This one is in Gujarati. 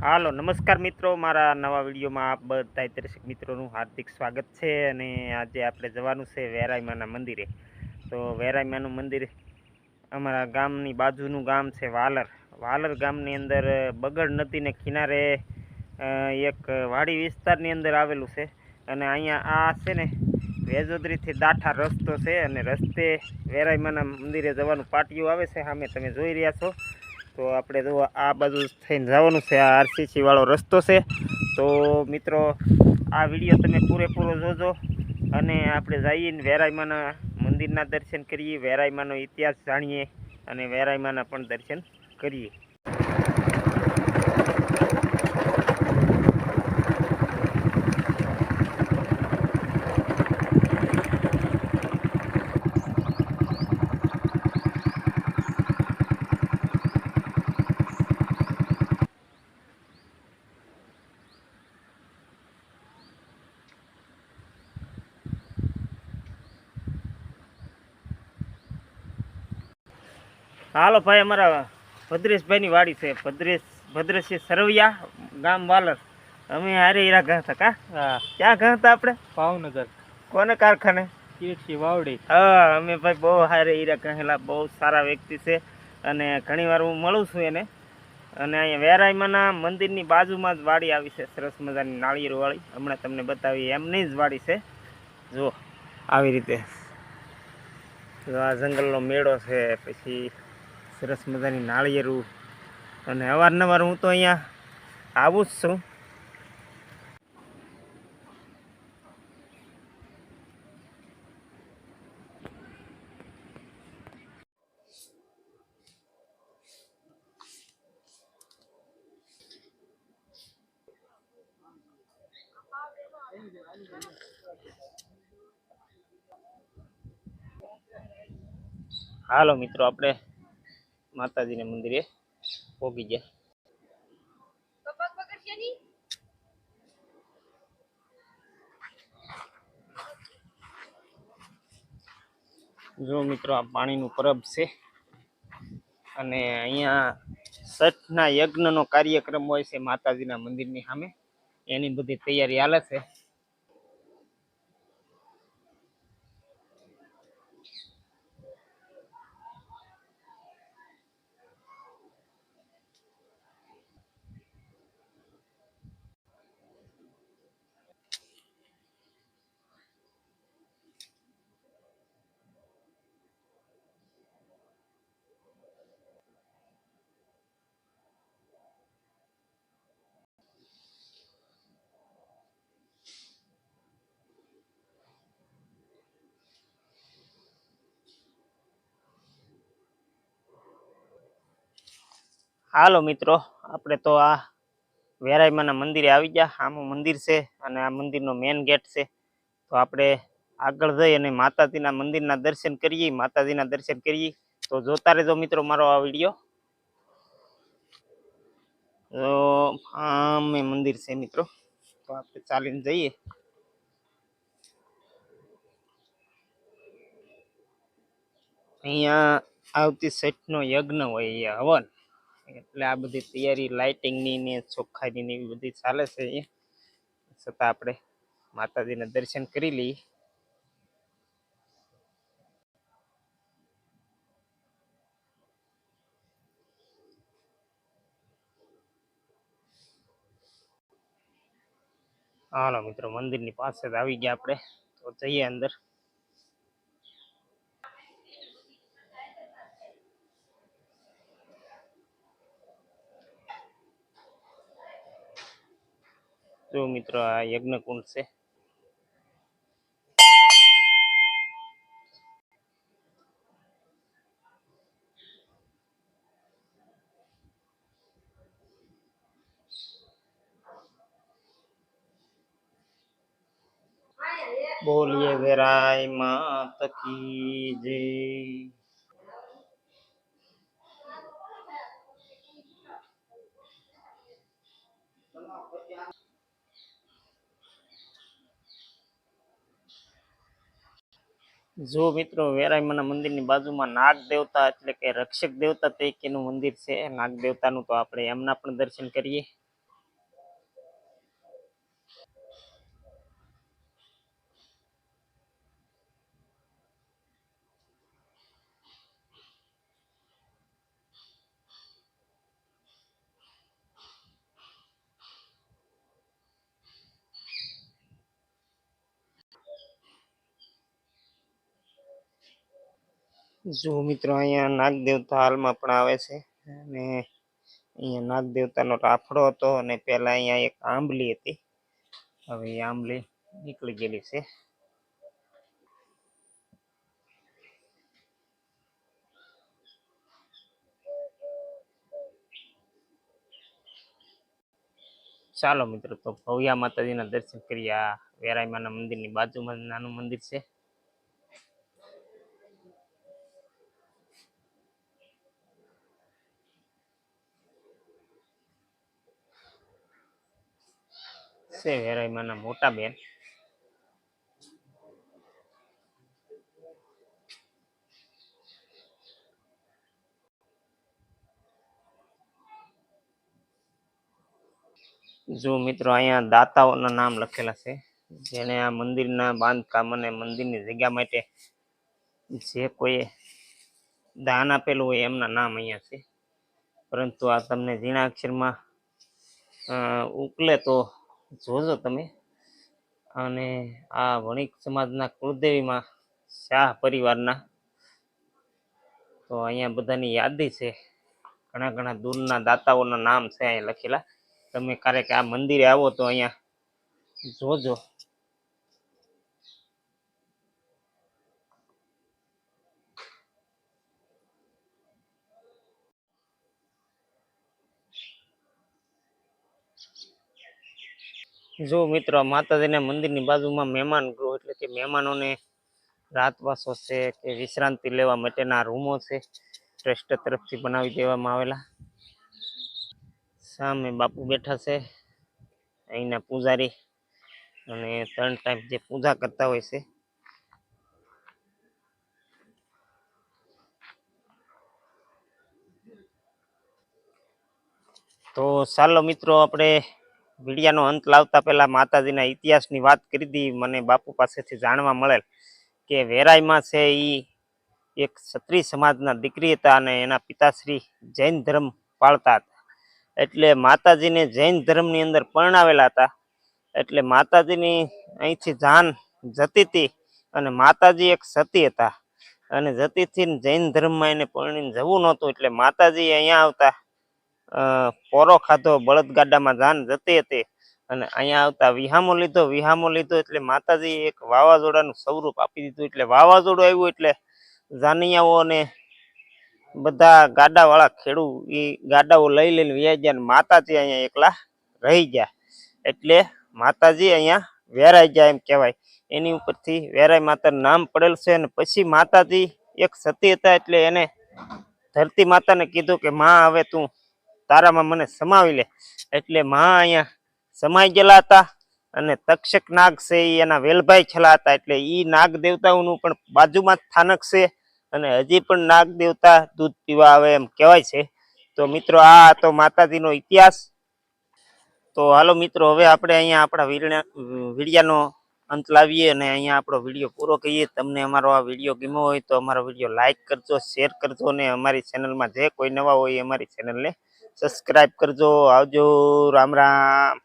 હાલો, નમસ્કાર મિત્રો. મારા નવા વિડીયોમાં આપ બધા દર્શક મિત્રોનું હાર્દિક સ્વાગત છે અને આજે આપણે જવાનું છે વેરાઈમાના મંદિરે. તો વેરાઈમાનું મંદિર અમારા ગામની બાજુનું ગામ છે વાલર. વાલર ગામની અંદર બગડ નદીને કિનારે એક વાડી વિસ્તારની અંદર આવેલું છે. અને અહીંયા આ છે ને, વેજોદરીથી દાઠા રસ્તો છે અને રસ્તે વેરાઈમાના મંદિરે જવાનું પાટિયું આવે છે. સામે તમે જોઈ રહ્યા છો. તો આપણે જો આ બાજુ થઈને જવાનું છે, આ આરસીસીવાળો રસ્તો છે. તો મિત્રો, આ વીડિયો તમે પૂરેપૂરો જોજો અને આપણે જઈએ વેરાયમાના મંદિરના દર્શન કરીએ, વેરાઈમાનો ઇતિહાસ જાણીએ અને વેરાઈમાના પણ દર્શન કરીએ. હાલો ભાઈ અમારા ભદ્રેશભાઈની વાડી છે. ભદ્રેશ ભદ્રેશી સરવૈયા ગામ વાલર. અમે હારે હીરા ગયા હતા કા? હા. ક્યાં ગયા હતા આપણે? ભાવનગર. કોને કારખાને? કીર્તિ વાવડી. હા અમે ભાઈ બહુ હારે હીરા કહેલા બહુ સારા વ્યક્તિ છે. અને ઘણીવાર હું મળું છું એને. અને અહીંયા વેરાઈમાના મંદિરની બાજુમાં જ વાડી આવી છે સરસ મજાની નાળિયેરવાળી હમણાં તમને બતાવી એમની જ વાડી છે. જુઓ આવી રીતે. જો આ જંગલનો મેળો છે પછી સરસ મજાની નાળિયેરું. અને અવારનવાર હું તો અહીંયા આવું જ છું. હાલો મિત્રો આપણે માતાજીના મંદિરે પહોંચી ગયા. જો મિત્રો, આ પાણીનું પરબ છે. અને અહીંયા છઠના યજ્ઞનો કાર્યક્રમ હોય છે માતાજીના મંદિરની સામે. એની બધી તૈયારી હાલે છે. હાલો મિત્રો, આપણે તો આ વેરાઈમાના મંદિરે આવી ગયા. આમું મંદિર છે અને આ મંદિરનો મેન ગેટ છે. તો આપણે આગળ જઈ અને માતાજીના મંદિરના દર્શન કરીએ, માતાજીના દર્શન કરીએ. તો જોતા રહેજો મિત્રો મારો આ વીડિયો. તો આમે મંદિર છે મિત્રો. તો આપણે ચાલીને જઈએ. અહીંયા આવતી સેટનો યજ્ઞ હોય હવન. એટલે આ બધી તૈયારી લાઇટિંગની ને ચોખ્ખાઈની એવી બધી ચાલે છે અહીંયા છતાં આપણે માતાજીના દર્શન કરી લઈએ. હાલો મિત્રો, મંદિરની પાસે જ આવી ગયા આપણે. તો જઈએ અંદર. જો મિત્રો આ યજ્ઞ કુંડ છે. બોલીએ વેરાય માત કી જય જો મિત્રો વેરાયમાના મંદિરની બાજુમાં નાગ દેવતા એટલે કે રક્ષક દેવતા તરીકેનું મંદિર છે. નાગ દેવતાનું તો આપણે એમના પણ દર્શન કરીએ. જો મિત્રો, અહીંયા નાગ દેવતા હાલમાં પણ આવે છે. અને અહીંયા નાગ દેવતાનો રાફડો હતો અને પહેલાં અહીંયા એક આંબલી હતી. હવે એ આંબલી નીકળી ગયેલી છે. ચાલો મિત્રો, તો ભવ્યા માતાજીના દર્શન કર્યા વેરાઈમાના મંદિરની બાજુમાં નાનું મંદિર છે. છે વેરાઈમાના મોટા બેન. જો મિત્રો, અહીંયા દાતાઓના નામ લખેલા છે, જેણે આ મંદિરના બાંધકામ અને મંદિરની જગ્યા માટે જે કોઈએ દાન આપેલું હોય એમના નામ અહીંયા છે. પરંતુ આ તમને ઝીણા અક્ષરમાં ઉકલે તો જોજો તમે. અને આ વણિક સમાજના કુળદેવીમાં શાહ પરિવારના તો અહીંયા બધાની યાદી છે. ઘણા ઘણા દૂરના દાતાઓના નામ છે અહીંયા લખેલા. તમે ક્યારેક આ મંદિરે આવો તો અહીંયા જોજો. જો મિત્રો માતાજીના મંદિરની બાજુમાં મહેમાન ગૃહ એટલે કે મહેમાનોને રાતવાસો છે કે વિશ્રાંતિ લેવા માટેના રૂમો છે, ટ્રસ્ટ તરફથી બનાવી દેવામાં આવેલા. સામે બાપુ બેઠા છે, અહીંના પૂજારી અને ત્રણ ટાઈમ જે પૂજા કરતા હોય છે. તો ચાલો મિત્રો, આપણે વિડિયાનો અંત લાવતા પહેલાં માતાજીના ઇતિહાસની વાત કરી હતી મને બાપુ પાસેથી જાણવા મળેલ કે વેરાઈમાં છે એ એક ક્ષત્રિય સમાજના દીકરી હતા અને એના પિતાશ્રી જૈન ધર્મ પાળતા હતા. એટલે માતાજીને જૈન ધર્મની અંદર પરણાવેલા હતા. એટલે માતાજીની અહીંથી જાન જતી હતી અને માતાજી એક સતી હતા. અને જતીથી જૈન ધર્મમાં એને પરણીને જવું નહોતું. એટલે માતાજી અહીંયા આવતા પોરો ખાધો, બળદગાડામાં જાન જતી હતી. અને અહીંયા આવતા વિહામો લીધો વિહામો લીધો એટલે માતાજી એક વાવાઝોડાનું સ્વરૂપ આપી દીધું. એટલે વાવાઝોડું આવ્યું એટલે જાનિયાઓ અને બધા ગાડાવાળા ખેડૂ એ ગાડાઓ લઈ લઈને વ્યાઈ ગયા અને માતાજી અહીંયા એકલા રહી ગયા. એટલે માતાજી અહીંયા વેરાઈ ગયા એમ કહેવાય. એની ઉપરથી વેરાઈ માતાનું નામ પડેલ છે અને પછી માતાજી એક સતી હતા એટલે એને ધરતી માતાને કીધું કે, માં, હવે તું તારામાં મને સમાવી લે. એટલે મહા અહીંયા સમાઈ ગયેલા હતા અને તક્ષક નાગ છે એ એના વેલભાઈ છેલા હતા. એટલે એ નાગ દેવતાઓનું પણ બાજુમાં સ્થાનક છે અને હજી પણ નાગ દેવતા દૂધ પીવા આવે એમ કહેવાય છે. તો મિત્રો, આ તો માતાજીનો ઇતિહાસ. તો હાલો મિત્રો, હવે આપણે અહીંયા આપણા વીડિયાનો અંત લાવીએ અને અહીંયા આપણો વીડિયો પૂરો કરીએ. તમને અમારો આ વીડિયો ગમ્યો હોય તો અમારો વીડિયો લાઇક કરજો, શેર કરજો અને અમારી ચેનલમાં જે કોઈ નવા હોય અમારી ચેનલને સબસ્ક્રાઈબ કરજો. આવજો. રામ રામ.